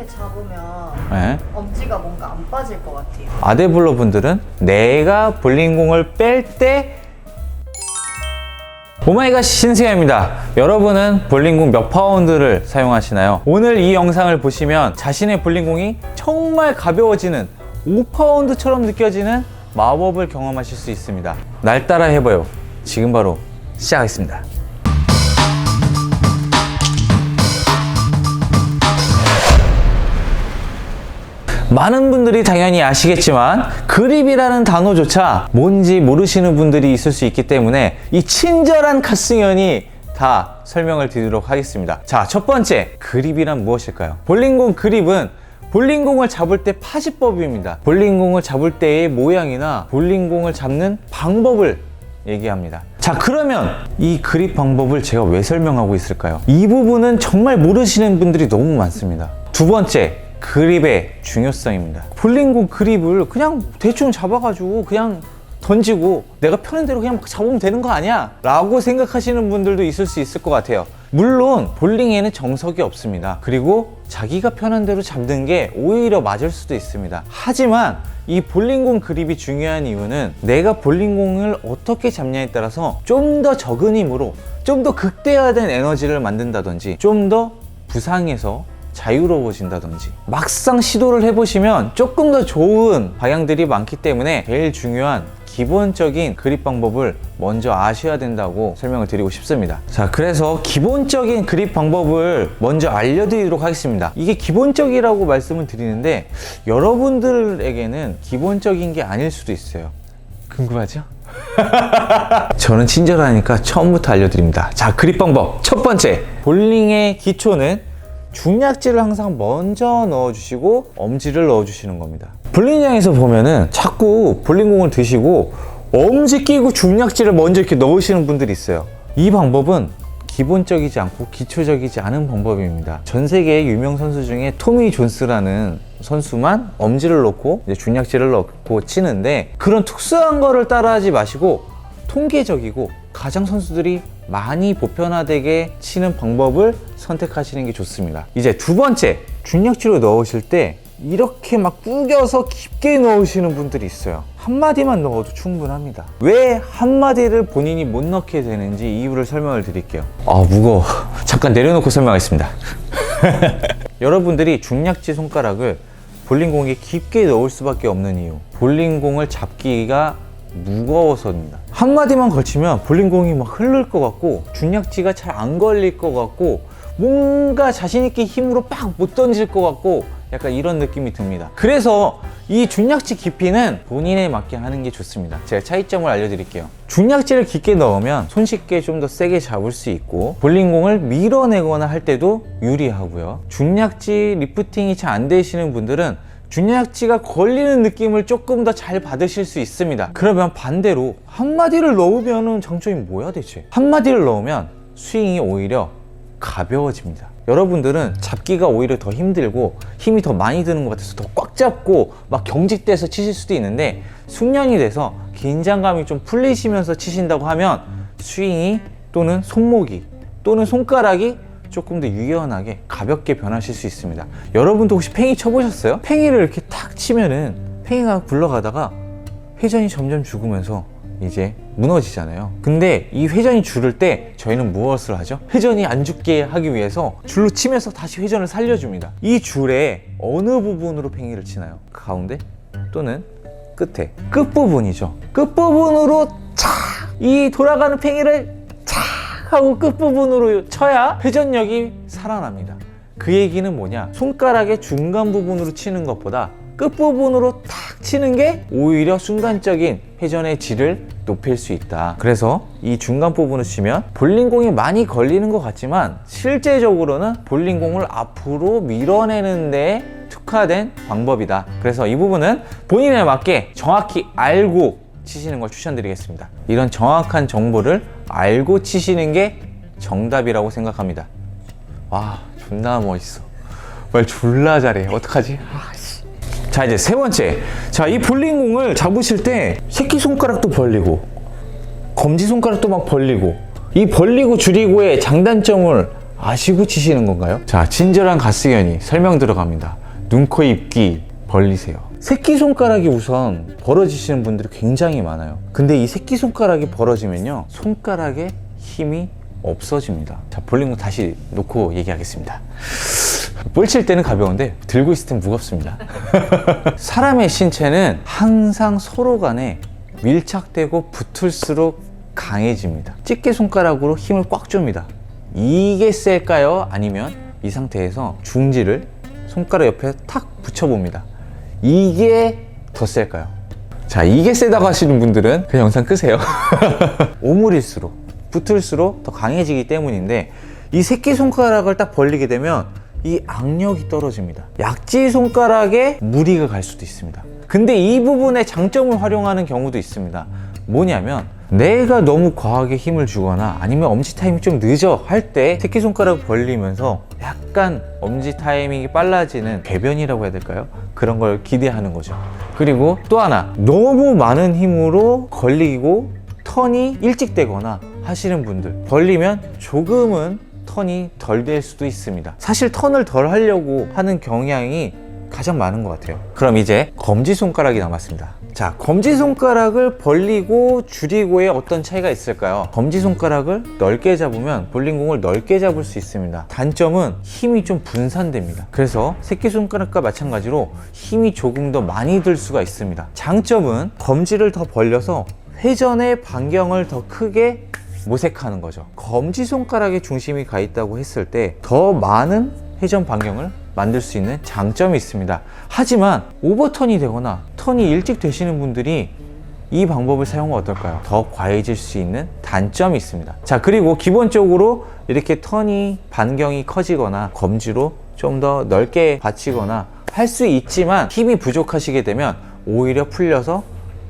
이렇게 잡으면 네. 엄지가 뭔가 안 빠질 것 같아요. 아데블러 분들은 내가 볼링공을 뺄때 오마이갓 신세아입니다. 여러분은 볼링공 몇 파운드를 사용하시나요? 오늘 이 영상을 보시면 자신의 볼링공이 정말 가벼워지는 5파운드처럼 느껴지는 마법을 경험하실 수 있습니다. 날 따라 해봐요. 지금 바로 시작하겠습니다. 많은 분들이 당연히 아시겠지만 그립이라는 단어조차 뭔지 모르시는 분들이 있을 수 있기 때문에 이 친절한 카승현이 다 설명을 드리도록 하겠습니다. 자, 첫 번째, 그립이란 무엇일까요? 볼링공 그립은 볼링공을 잡을 때 파지법입니다. 볼링공을 잡을 때의 모양이나 볼링공을 잡는 방법을 얘기합니다. 자, 그러면 이 그립 방법을 제가 왜 설명하고 있을까요? 이 부분은 정말 모르시는 분들이 너무 많습니다. 두 번째, 그립의 중요성입니다. 볼링공 그립을 그냥 대충 잡아가지고 그냥 던지고 내가 편한 대로 그냥 막 잡으면 되는 거 아니야? 라고 생각하시는 분들도 있을 수 있을 것 같아요. 물론 볼링에는 정석이 없습니다. 그리고 자기가 편한 대로 잡는 게 오히려 맞을 수도 있습니다. 하지만 이 볼링공 그립이 중요한 이유는 내가 볼링공을 어떻게 잡냐에 따라서 좀 더 적은 힘으로 좀 더 극대화된 에너지를 만든다든지 좀 더 부상에서 자유로워진다든지 막상 시도를 해보시면 조금 더 좋은 방향들이 많기 때문에 제일 중요한 기본적인 그립 방법을 먼저 아셔야 된다고 설명을 드리고 싶습니다 자 그래서 기본적인 그립 방법을 먼저 알려드리도록 하겠습니다 이게 기본적이라고 말씀을 드리는데 여러분들에게는 기본적인 게 아닐 수도 있어요 궁금하죠? 저는 친절하니까 처음부터 알려드립니다. 자, 그립 방법. 첫 번째, 볼링의 기초는 중약지를 항상 먼저 넣어주시고 엄지를 넣어주시는 겁니다. 볼링장에서 보면은 자꾸 볼링공을 드시고 엄지 끼고 중약지를 먼저 이렇게 넣으시는 분들이 있어요. 이 방법은 기본적이지 않고 기초적이지 않은 방법입니다. 전 세계의 유명 선수 중에 토미 존스라는 선수만 엄지를 넣고 이제 중약지를 넣고 치는데 그런 특수한 거를 따라하지 마시고 통계적이고 가장 선수들이 많이 보편화되게 치는 방법을 선택하시는 게 좋습니다. 이제 두 번째, 중력지로 넣으실 때 이렇게 막 구겨서 깊게 넣으시는 분들이 있어요. 한 마디만 넣어도 충분합니다. 왜 한 마디를 본인이 못 넣게 되는지 이유를 설명을 드릴게요. 아, 무거워. 잠깐 내려놓고 설명하겠습니다. 여러분들이 중약지 손가락을 볼링공에 깊게 넣을 수밖에 없는 이유. 볼링공을 잡기가 무거워서입니다. 한마디만 걸치면 볼링공이 막 흐를 것 같고 중약지가 잘 안 걸릴 것 같고 뭔가 자신있게 힘으로 빡 못 던질 것 같고 약간 이런 느낌이 듭니다. 그래서 이 중약지 깊이는 본인에 맞게 하는 게 좋습니다. 제가 차이점을 알려드릴게요. 중약지를 깊게 넣으면 손쉽게 좀 더 세게 잡을 수 있고 볼링공을 밀어내거나 할 때도 유리하고요. 중약지 리프팅이 잘 안 되시는 분들은 중약지가 걸리는 느낌을 조금 더 잘 받으실 수 있습니다. 그러면 반대로 한마디를 넣으면 장점이 뭐야 대체? 한마디를 넣으면 스윙이 오히려 가벼워집니다. 여러분들은 잡기가 오히려 더 힘들고 힘이 더 많이 드는 것 같아서 더 꽉 잡고 막 경직돼서 치실 수도 있는데 숙련이 돼서 긴장감이 좀 풀리시면서 치신다고 하면 스윙이 또는 손목이 또는 손가락이 조금 더 유연하게 가볍게 변하실 수 있습니다. 여러분도 혹시 팽이 쳐보셨어요? 팽이를 이렇게 탁 치면은 팽이가 굴러가다가 회전이 점점 죽으면서 이제 무너지잖아요. 근데 이 회전이 줄을 때 저희는 무엇을 하죠? 회전이 안 죽게 하기 위해서 줄로 치면서 다시 회전을 살려줍니다. 이 줄의 어느 부분으로 팽이를 치나요? 그 가운데 또는 끝에 끝부분이죠. 끝부분으로 착! 이 돌아가는 팽이를 착! 하고 끝부분으로 쳐야 회전력이 살아납니다. 그 얘기는 뭐냐? 손가락의 중간 부분으로 치는 것보다 끝부분으로 탁 치는 게 오히려 순간적인 회전의 질을 높일 수 있다. 그래서 이 중간 부분을 치면 볼링공이 많이 걸리는 것 같지만 실제적으로는 볼링공을 앞으로 밀어내는 데 특화된 방법이다. 그래서 이 부분은 본인에 맞게 정확히 알고 치시는 걸 추천드리겠습니다. 이런 정확한 정보를 알고 치시는 게 정답이라고 생각합니다. 와, 존나 멋있어. 말 졸라 잘해. 어떡하지? 아, 씨. 자, 이제 세 번째. 자, 이 볼링공을 잡으실 때 새끼손가락도 벌리고, 검지손가락도 막 벌리고, 이 벌리고 줄이고의 장단점을 아시고 치시는 건가요? 자, 친절한 가스견이 설명 들어갑니다. 눈, 코, 입, 귀 벌리세요. 새끼손가락이 우선 벌어지시는 분들이 굉장히 많아요. 근데 이 새끼손가락이 벌어지면요. 손가락에 힘이 없어집니다. 자, 거 다시 놓고 얘기하겠습니다. 뻘칠 때는 가벼운데 들고 있을 땐 무겁습니다. 사람의 신체는 항상 서로 간에 밀착되고 붙을수록 강해집니다. 집게 손가락으로 힘을 꽉 줍니다. 이게 셀까요? 아니면 이 상태에서 중지를 손가락 옆에 탁 붙여봅니다. 이게 더 셀까요? 자, 이게 세다고 하시는 분들은 그 영상 끄세요. 오물일수록, 붙을수록 더 강해지기 때문인데 이 새끼손가락을 딱 벌리게 되면 이 악력이 떨어집니다. 약지 손가락에 무리가 갈 수도 있습니다. 근데 이 부분의 장점을 활용하는 경우도 있습니다. 뭐냐면 내가 너무 과하게 힘을 주거나 아니면 엄지 타이밍이 좀 늦어 할 때 새끼손가락 벌리면서 약간 엄지 타이밍이 빨라지는 궤변이라고 해야 될까요? 그런 걸 기대하는 거죠. 그리고 또 하나 너무 많은 힘으로 걸리고 턴이 일찍 되거나 하시는 분들 벌리면 조금은 턴이 덜 될 수도 있습니다. 사실 턴을 덜 하려고 하는 경향이 가장 많은 것 같아요. 그럼 이제 검지손가락이 남았습니다. 자, 검지손가락을 벌리고 줄이고의 어떤 차이가 있을까요? 검지손가락을 넓게 잡으면 볼링공을 넓게 잡을 수 있습니다. 단점은 힘이 좀 분산됩니다. 그래서 새끼손가락과 마찬가지로 힘이 조금 더 많이 들 수가 있습니다. 장점은 검지를 더 벌려서 회전의 반경을 더 크게 모색하는 거죠. 검지 손가락에 중심이 가 있다고 했을 때 더 많은 회전 반경을 만들 수 있는 장점이 있습니다. 하지만 오버턴이 되거나 턴이 일찍 되시는 분들이 이 방법을 사용하면 어떨까요? 더 과해질 수 있는 단점이 있습니다. 자, 그리고 기본적으로 이렇게 턴이 반경이 커지거나 검지로 좀 더 넓게 받치거나 할 수 있지만 힘이 부족하시게 되면 오히려 풀려서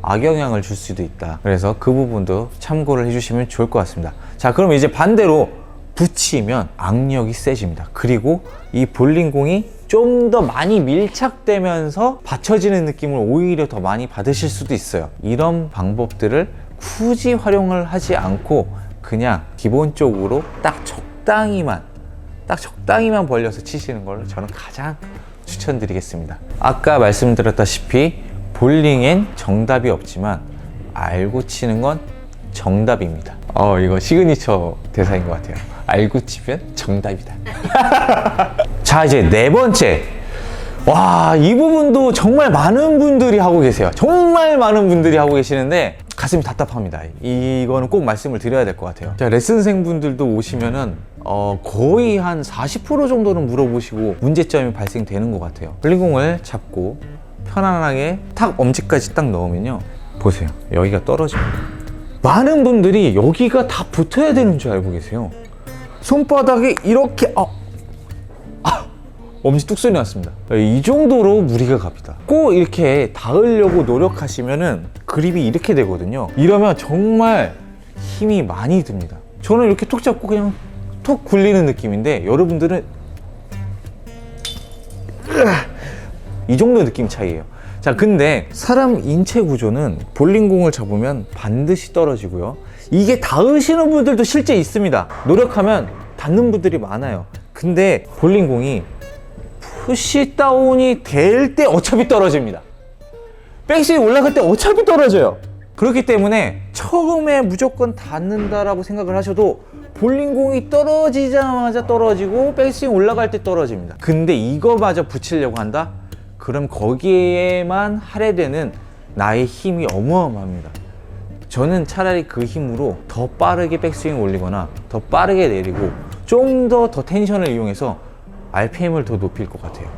악영향을 줄 수도 있다. 그래서 그 부분도 참고를 해주시면 좋을 것 같습니다. 자, 그럼 이제 반대로 붙이면 악력이 세집니다. 그리고 이 볼링공이 좀 더 많이 밀착되면서 받쳐지는 느낌을 오히려 더 많이 받으실 수도 있어요. 이런 방법들을 굳이 활용을 하지 않고 그냥 기본적으로 딱 적당히만 딱 적당히만 벌려서 치시는 걸 저는 가장 추천드리겠습니다. 아까 말씀드렸다시피 볼링엔 정답이 없지만 알고 치는 건 정답입니다. 어, 이거 시그니처 대사인 것 같아요. 알고 치면 정답이다. 자, 이제 네 번째. 와, 이 부분도 정말 많은 분들이 하고 계세요. 정말 많은 분들이 하고 계시는데 가슴이 답답합니다. 이거는 꼭 말씀을 드려야 될 것 같아요. 자, 레슨생 분들도 오시면은 어, 거의 한 40% 정도는 물어보시고 문제점이 발생되는 것 같아요. 볼링공을 잡고 편안하게 탁 엄지까지 딱 넣으면요. 보세요. 여기가 떨어집니다. 많은 분들이 여기가 다 붙어야 되는 줄 알고 계세요. 손바닥에 이렇게 아, 아 엄지 뚝 소리 났습니다. 이 정도로 무리가 갑니다. 꼭 이렇게 닿으려고 노력하시면은 그립이 이렇게 되거든요. 이러면 정말 힘이 많이 듭니다. 저는 이렇게 톡 잡고 그냥 톡 굴리는 느낌인데 여러분들은 이 정도 느낌 차이예요. 자, 근데 사람 인체 구조는 볼링공을 잡으면 반드시 떨어지고요. 이게 닿으시는 분들도 실제 있습니다. 노력하면 닿는 분들이 많아요. 근데 볼링공이 푸시 다운이 될 때 어차피 떨어집니다. 백스윙 올라갈 때 어차피 떨어져요. 그렇기 때문에 처음에 무조건 닿는다라고 생각을 하셔도 볼링공이 떨어지자마자 떨어지고 백스윙 올라갈 때 떨어집니다. 근데 이거마저 붙이려고 한다? 그럼 거기에만 할애되는 나의 힘이 어마어마합니다. 저는 차라리 그 힘으로 더 빠르게 백스윙 올리거나 더 빠르게 내리고 좀 더 더 텐션을 이용해서 RPM을 더 높일 것 같아요.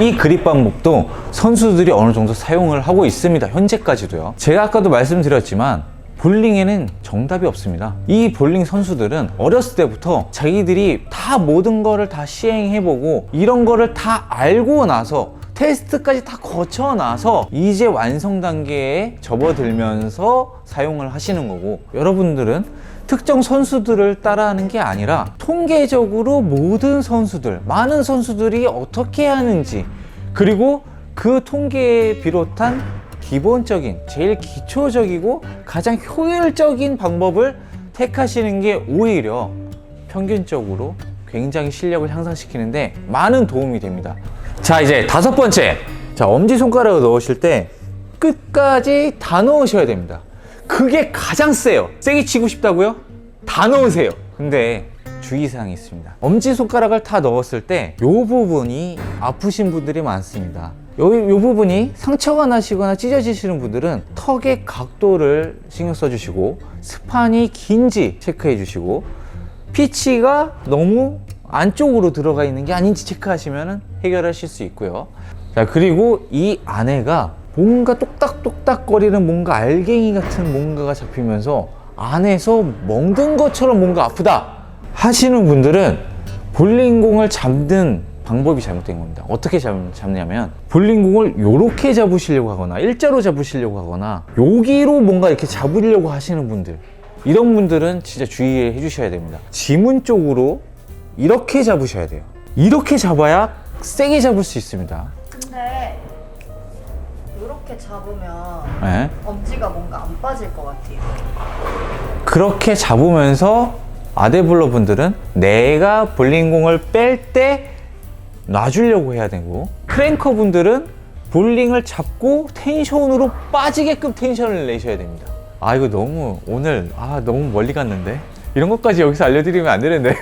이 그립 방법도 선수들이 어느 정도 사용을 하고 있습니다. 현재까지도요. 제가 아까도 말씀드렸지만 볼링에는 정답이 없습니다. 이 볼링 선수들은 어렸을 때부터 자기들이 다 모든 거를 다 시행해보고 이런 거를 다 알고 나서 테스트까지 다 거쳐 나서 이제 완성 단계에 접어들면서 사용을 하시는 거고 여러분들은 특정 선수들을 따라하는 게 아니라 통계적으로 모든 선수들, 많은 선수들이 어떻게 하는지 그리고 그 통계에 비롯한 기본적인, 제일 기초적이고 가장 효율적인 방법을 택하시는 게 오히려 평균적으로 굉장히 실력을 향상시키는데 많은 도움이 됩니다. 자, 이제 다섯 번째. 자, 엄지손가락을 넣으실 때 끝까지 다 넣으셔야 됩니다. 그게 가장 세요. 세게 치고 싶다고요? 다 넣으세요. 근데 주의사항이 있습니다. 엄지손가락을 다 넣었을 때 이 부분이 아프신 분들이 많습니다. 요, 요 부분이 상처가 나시거나 찢어지시는 분들은 턱의 각도를 신경 써주시고 스판이 긴지 체크해 주시고 피치가 너무 안쪽으로 들어가 있는 게 아닌지 체크하시면 해결하실 수 있고요. 자, 그리고 이 안에가 뭔가 똑딱똑딱 거리는 뭔가 알갱이 같은 뭔가가 잡히면서 안에서 멍든 것처럼 뭔가 아프다 하시는 분들은 볼링공을 잡는 방법이 잘못된 겁니다. 어떻게 잡, 잡냐면 볼링공을 이렇게 잡으시려고 하거나 일자로 잡으시려고 하거나 여기로 뭔가 이렇게 잡으려고 하시는 분들 이런 분들은 진짜 주의해 주셔야 됩니다. 지문 쪽으로 이렇게 잡으셔야 돼요. 이렇게 잡아야 세게 잡을 수 있습니다. 근데 이렇게 잡으면 네. 엄지가 뭔가 안 빠질 것 같아요. 그렇게 잡으면서 아데블러 분들은 내가 볼링공을 뺄 때 놔주려고 해야 되고 크랭커 분들은 볼링을 잡고 텐션으로 빠지게끔 텐션을 내셔야 됩니다. 아 이거 너무 오늘 아 너무 멀리 갔는데 이런 것까지 여기서 알려드리면 안 되는데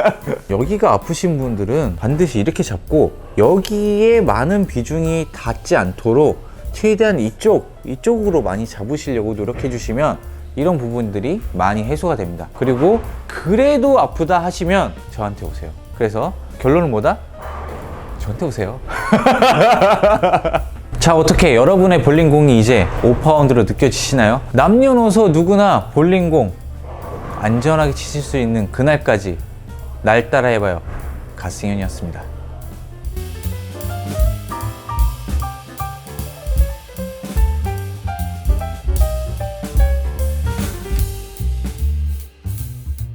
여기가 아프신 분들은 반드시 이렇게 잡고 여기에 많은 비중이 닿지 않도록 최대한 이쪽 이쪽으로 많이 잡으시려고 노력해 주시면 이런 부분들이 많이 해소가 됩니다. 그리고 그래도 아프다 하시면 저한테 오세요. 그래서 결론은 뭐다? 저한테 오세요. 자, 어떻게 여러분의 볼링공이 이제 5파운드로 느껴지시나요? 남녀노소 누구나 볼링공 안전하게 치실 수 있는 그날까지 날 따라 해봐요. 가승현이었습니다.